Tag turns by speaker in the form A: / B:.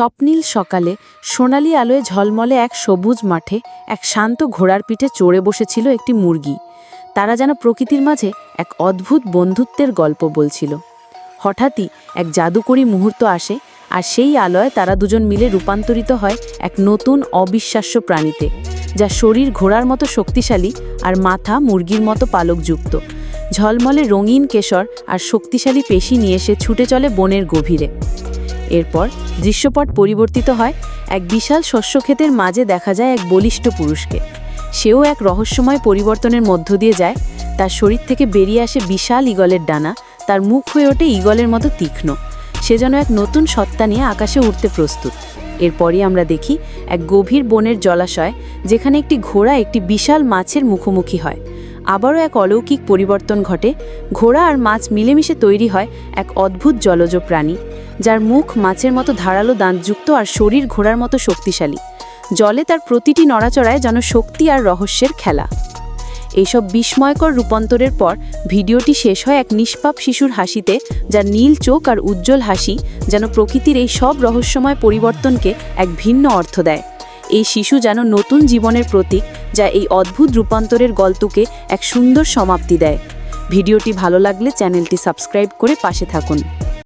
A: স্বপ্নীল সকালে সোনালি আলোয় ঝলমলে এক সবুজ মাঠে এক শান্ত ঘোড়ার পিঠে চড়ে বসেছিল একটি মুরগি। তারা যেন প্রকৃতির মাঝে এক অদ্ভুত বন্ধুত্বের গল্প বলছিল। হঠাৎই এক জাদুকরী মুহূর্ত আসে আর সেই আলোয় তারা দুজন মিলে রূপান্তরিত হয় এক নতুন অবিশ্বাস্য প্রাণীতে, যা শরীর ঘোড়ার মতো শক্তিশালী আর মাথা মুরগির মতো পালকযুক্ত। ঝলমলে রঙিন কেশর আর শক্তিশালী পেশি নিয়ে সে ছুটে চলে বনের গভীরে। এরপর দৃশ্যপট পরিবর্তিত হয়। এক বিশাল শস্যক্ষেতের মাঝে দেখা যায় এক বলিষ্ঠ পুরুষকে। সেও এক রহস্যময় পরিবর্তনের মধ্য দিয়ে যায়। তার শরীর থেকে বেরিয়ে আসে বিশাল ঈগলের ডানা। তার মুখ হয়ে ওঠে ঈগলের মতো তীক্ষ্ণ। সে যেন এক নতুন সত্তা নিয়ে আকাশে উঠতে প্রস্তুত। এরপরই আমরা দেখি এক গভীর বনের জলাশয়, যেখানে একটি ঘোড়া একটি বিশাল মাছের মুখোমুখি হয়। আবারও এক অলৌকিক পরিবর্তন ঘটে। ঘোড়া আর মাছ মিলেমিশে তৈরি হয় এক অদ্ভুত জলজ প্রাণী। যার মুখ মাছের মতো ধারালো দাঁতযুক্ত আর শরীর ঘোড়ার মতো শক্তিশালী। জলে তার প্রতিটি নড়াচড়ায় যেন শক্তি আর রহস্যের খেলা। এইসব বিস্ময়কর রূপান্তরের পর ভিডিওটি শেষ হয় এক নিষ্পাপ শিশুর হাসিতে, যার নীল চোখ আর উজ্জ্বল হাসি যেন প্রকৃতির এই সব রহস্যময় পরিবর্তনকে এক ভিন্ন অর্থ দেয়। এই শিশু যেন নতুন জীবনের প্রতীক, যা এই অদ্ভুত রূপান্তরের গল্পকে এক সুন্দর সমাপ্তি দেয়। ভিডিওটি ভালো লাগলে চ্যানেলটি সাবস্ক্রাইব করে পাশে থাকুন।